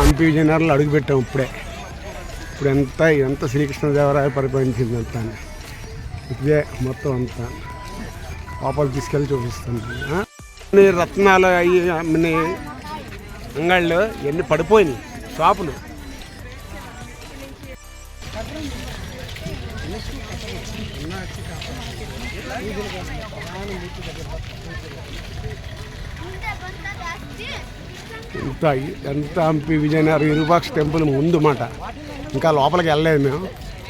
హంపి విజయనగరంలో అడుగుపెట్టాం ఇప్పుడే. ఇప్పుడు ఎంత ఎంత శ్రీకృష్ణదేవరాయ పరిపాలించింది అంతా ఇదే మొత్తం అంతా. లోపల తీసుకెళ్ళి చూపిస్తాను. కొన్ని అన్ని రత్నాలు అవి అన్ని అంగళ్ళు ఎన్ని పడిపోయినాయి. షాపులు. ఇంత ఎంత హంపి విజయనగరం విరూపాక్ష టెంపుల్ ముందు మాట. ఇంకా లోపలికి వెళ్ళలేదు మేము.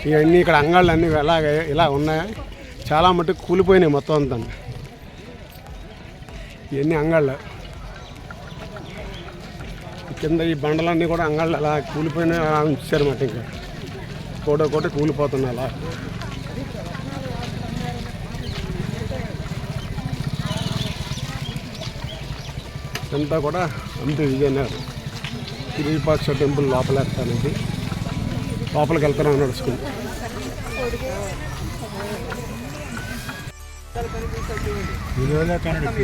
ఇవన్నీ ఇక్కడ అంగాళ్ళు అన్నీ ఇలాగ ఇలా ఉన్నాయి. చాలా మటుకు కూలిపోయినాయి మొత్తం అంతా. ఇవన్నీ అంగాళ్ళు. కింద ఈ బండలన్నీ కూడా అంగాళ్ళు అలా కూలిపోయిన ఉంచారన్నమాట ఇంకా. కోట కోట కూలిపోతున్నాయి అలా. ఇదంతా కూడా హంపి విజయనగరం విరూపాక్ష టెంపుల్ లోపల వెళ్తానండి లోపలికి వెళ్తాను నడుచుకుంటూ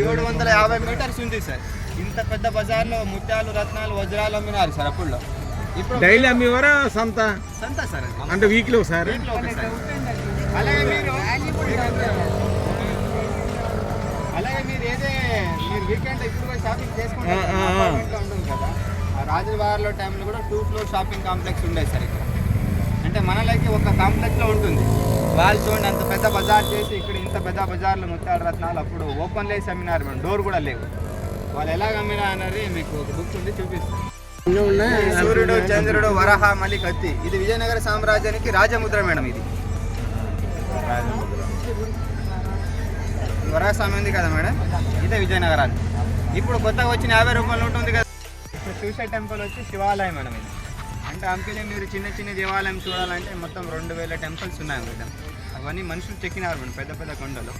ఏడు వందల యాభై మీటర్స్ ఉంది సార్. ఇంత పెద్ద బజార్లో ముత్యాలు రత్నాలు వజ్రాలు అమ్మినారు సార్ అప్పుడు ఇప్పుడు డైలీ అమ్మేవారా సంత? సంత సార్. అంటే వీక్లీ ఒకసారి. అలాగే మీరు అలాగే మీరు ఏదే మీరు వీకెండ్ ఇప్పుడు షాపింగ్ చేసుకుంటారు ఉంటుంది కదా. రాజువారిలో టైంలో కూడా టూ ఫ్లోర్ షాపింగ్ కాంప్లెక్స్ ఉండేది సార్ ఇక్కడ. అంటే మనలకి ఒక కాంప్లెక్స్లో ఉంటుంది. వాళ్ళు చూడండి అంత పెద్ద బజార్ చేసి ఇక్కడ ఇంత పెద్ద బజార్లో ముత్యాల రత్నాలు అప్పుడు ఓపెన్ లేసి అమ్మినారు మేడం. డోర్ కూడా లేవు. వాళ్ళు ఎలాగ అమ్మినా అనేది మీకు ఒక బుక్ ఉంది చూపిస్తాను సూర్యుడు చంద్రుడు వరహ మళ్ళీ కత్తి ఇది విజయనగర సామ్రాజ్యానికి రాజముద్ర మేడం ఇది. ఈ వరాస్వామి ఉంది కదా మేడం? ఇదే విజయనగరాలు. ఇప్పుడు కొత్తగా వచ్చిన యాభై రూపాయలు ఉంటుంది కదా? ఇప్పుడు చూసే టెంపుల్ వచ్చి శివాలయం మేడం ఇది. అంటే హంపిలో మీరు చిన్న చిన్న దేవాలయం చూడాలంటే మొత్తం రెండు వేల టెంపుల్స్ ఉన్నాయి మేడం. అవన్నీ మనుషులు చెక్కినారు మేడం పెద్ద పెద్ద కొండలు.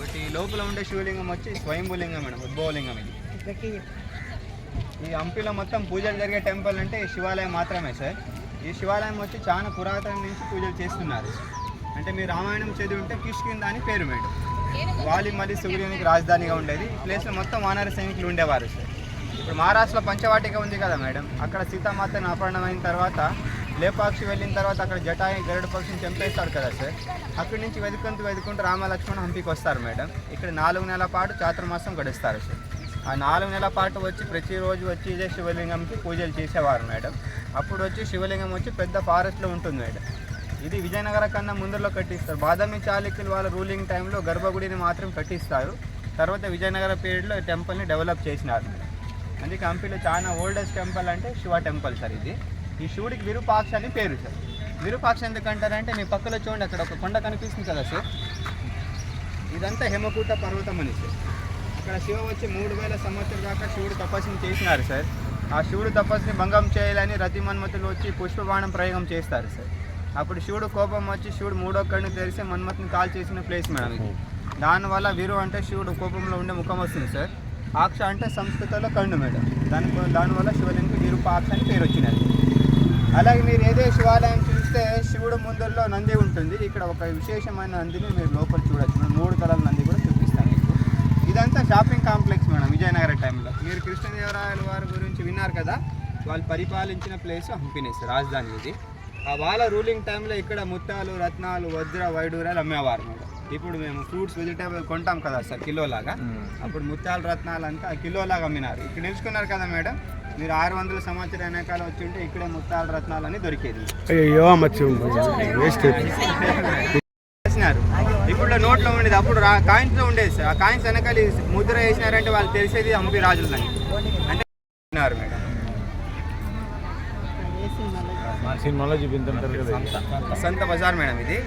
బట్ ఈ లోపల ఉండే శివలింగం వచ్చి స్వయంభూలింగం మేడం ఉద్భవలింగం ఇది. ఈ హంపిలో మొత్తం పూజలు జరిగే టెంపుల్ అంటే ఈ శివాలయం మాత్రమే సార్. ఈ శివాలయం వచ్చి చాలా పురాతన నుంచి పూజలు చేస్తున్నారు. అంటే మీరు రామాయణం చదివి ఉంటే కిష్కింద అని పేరు మేడం. వాలి మరి సూర్యునికి రాజధానిగా ఉండేది. ఈ ప్లేస్లో మొత్తం వానర సైనికులు ఉండేవారు. సార్ ఇప్పుడు మహారాష్ట్రలో పంచవాటిక ఉంది కదా మేడం. అక్కడ సీతామాతను అపహరణం అయిన తర్వాత లేపాక్షి వెళ్ళిన తర్వాత అక్కడ జటాయి గరుడ పక్షిని చంపేస్తారు కదా సార్. అక్కడి నుంచి వెతుకుంటూ వెతుకుంటూ రామలక్ష్మణ హంపికి వస్తారు మేడం. ఇక్కడ నాలుగు నెలల పాటు చాతుర్మాసం గడుస్తారు సార్. ఆ నాలుగు నెలల పాటు వచ్చి ప్రతిరోజు వచ్చి ఇదే శివలింగంకి పూజలు చేసేవారు మేడం. అప్పుడు వచ్చి శివలింగం వచ్చి పెద్ద ఫారెస్ట్లో ఉంటుంది మేడం. ఇది విజయనగర కన్నా ముందరలో కట్టిస్తారు. బాదామి చాళుక్యులు వాళ్ళ రూలింగ్ టైంలో గర్భగుడిని మాత్రం కట్టిస్తారు. తర్వాత విజయనగర పీరియడ్లో టెంపుల్ని డెవలప్ చేసినారు. అందుకే హంపీలో చాలా ఓల్డెస్ట్ టెంపుల్ అంటే శివ టెంపుల్ సార్ ఇది. ఈ శివుడికి విరూపాక్ష అని పేరు సార్. విరూపాక్ష ఎందుకంటారంటే మీ పక్కలో చూడండి అక్కడ ఒక కొండ కనిపిస్తుంది కదా సార్. ఇదంతా హేమకూట పర్వతం అని సార్. ఇక్కడ శివ వచ్చి మూడు వేల సంవత్సరాల దాకా శివుడు తపస్సుని చేసినారు సార్. ఆ శివుడు తపస్సుని భంగం చేయాలని రతి మన్మతులు వచ్చి పుష్పబాణం ప్రయోగం చేస్తారు సార్. అప్పుడు శివుడు కోపం వచ్చి శివుడు మూడో కన్ను తెరిచి మన్మత్ని కాల్ చేసిన ప్లేస్ మేడం ఇది. దానివల్ల వీరు అంటే శివుడు కోపంలో ఉండే ముఖం వస్తుంది సార్. ఆక్ష అంటే సంస్కృతంలో కన్ను మేడం. దాని దానివల్ల శివలింగకి విరూపాక్ష అని పేరు వచ్చినది. అలాగే మీరు ఏదే శివాలయం చూస్తే శివుడు ముందరలో నంది ఉంటుంది. ఇక్కడ ఒక విశేషమైన నందిని మీరు లోపల చూడొచ్చు. మూడు తలల నంది కూడా చూపిస్తాను మీకు. ఇదంతా షాపింగ్ కాంప్లెక్స్ మేడం విజయనగర టైంలో మీరు కృష్ణదేవరాయల వారి గురించి విన్నారు కదా? వాళ్ళు పరిపాలించిన ప్లేస్ హంపినేస్ రాజధాని ఇది. వాళ్ళ రూలింగ్ టైంలో ఇక్కడ ముత్తాలు రత్నాలు వజ్ర వైడూరాలు అమ్మేవారు మేడం. ఇప్పుడు మేము ఫ్రూట్స్ వెజిటేబుల్ కొంటాం కదా సార్ కిలోలాగా. అప్పుడు ముత్యాల రత్నాలు అంతా కిలోలాగా అమ్మినారు. ఇక్కడ నిలుచుకున్నారు కదా మేడం మీరు ఆరు వందల సంవత్సరం వెనకాల వచ్చి ఉంటే ఇక్కడే ముత్యాల రత్నాలు అని దొరికేది. వేసినారు ఇప్పుడు నోట్లో ఉండేది అప్పుడు కాయిన్స్లో ఉండేది సార్. ఆ కాయిన్స్ వెనకాల ముద్ర వేసినారంటే వాళ్ళు తెలిసేది హంపి రాజులని. అంటే మేడం. మా సినిమాలో చూపించారు కదా సంత బజార్ మేడం ఇది